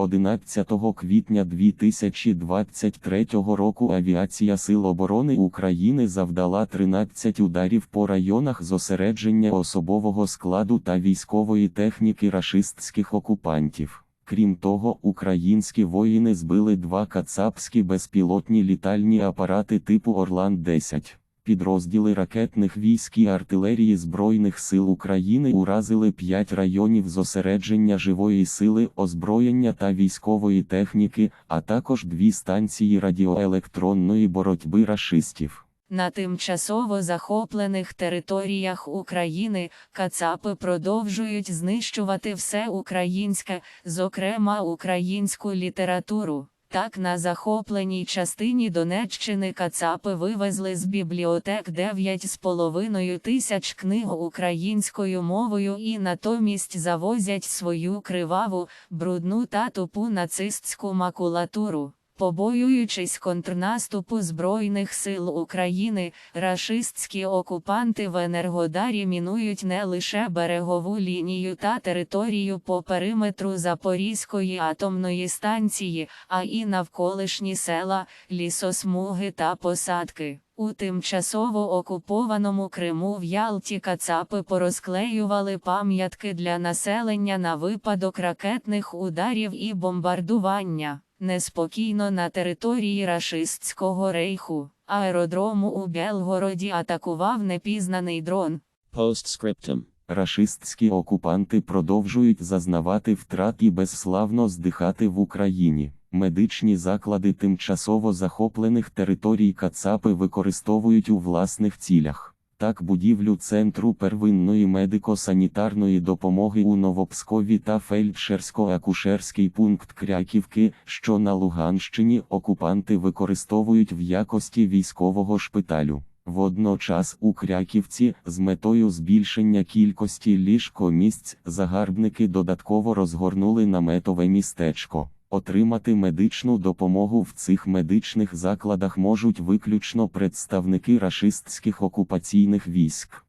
11 квітня 2023 року Авіація Сил оборони України завдала 13 ударів по районах зосередження особового складу та військової техніки рашистських окупантів. Крім того, українські воїни збили два кацапські безпілотні літальні апарати типу Орлан-10. Підрозділи ракетних військ і артилерії Збройних сил України уразили 5 районів зосередження живої сили, озброєння та військової техніки, а також дві станції радіоелектронної боротьби рашистів. На тимчасово захоплених територіях України кацапи продовжують знищувати все українське, зокрема українську літературу. Так, на захопленій частині Донеччини кацапи вивезли з бібліотек 9,5 тисяч книг українською мовою і натомість завозять свою криваву, брудну та тупу нацистську макулатуру. Побоюючись контрнаступу Збройних сил України, рашистські окупанти в Енергодарі мінують не лише берегову лінію та територію по периметру Запорізької атомної станції, а і навколишні села, лісосмуги та посадки. У тимчасово окупованому Криму в Ялті кацапи порозклеювали пам'ятки для населення на випадок ракетних ударів і бомбардування. Неспокійно на території рашистського рейху, аеродрому у Белгороді атакував непізнаний дрон. Postscriptum. Рашистські окупанти продовжують зазнавати втрат і безславно здихати в Україні. Медичні заклади тимчасово захоплених територій Кацапи використовують у власних цілях. Так, будівлю Центру первинної медико-санітарної допомоги у Новопскові та фельдшерсько-акушерський пункт Кряківки, що на Луганщині окупанти використовують в якості військового шпиталю. Водночас у Кряківці з метою збільшення кількості ліжкомісць загарбники додатково розгорнули наметове містечко. Отримати медичну допомогу в цих медичних закладах можуть виключно представники рашистських окупаційних військ.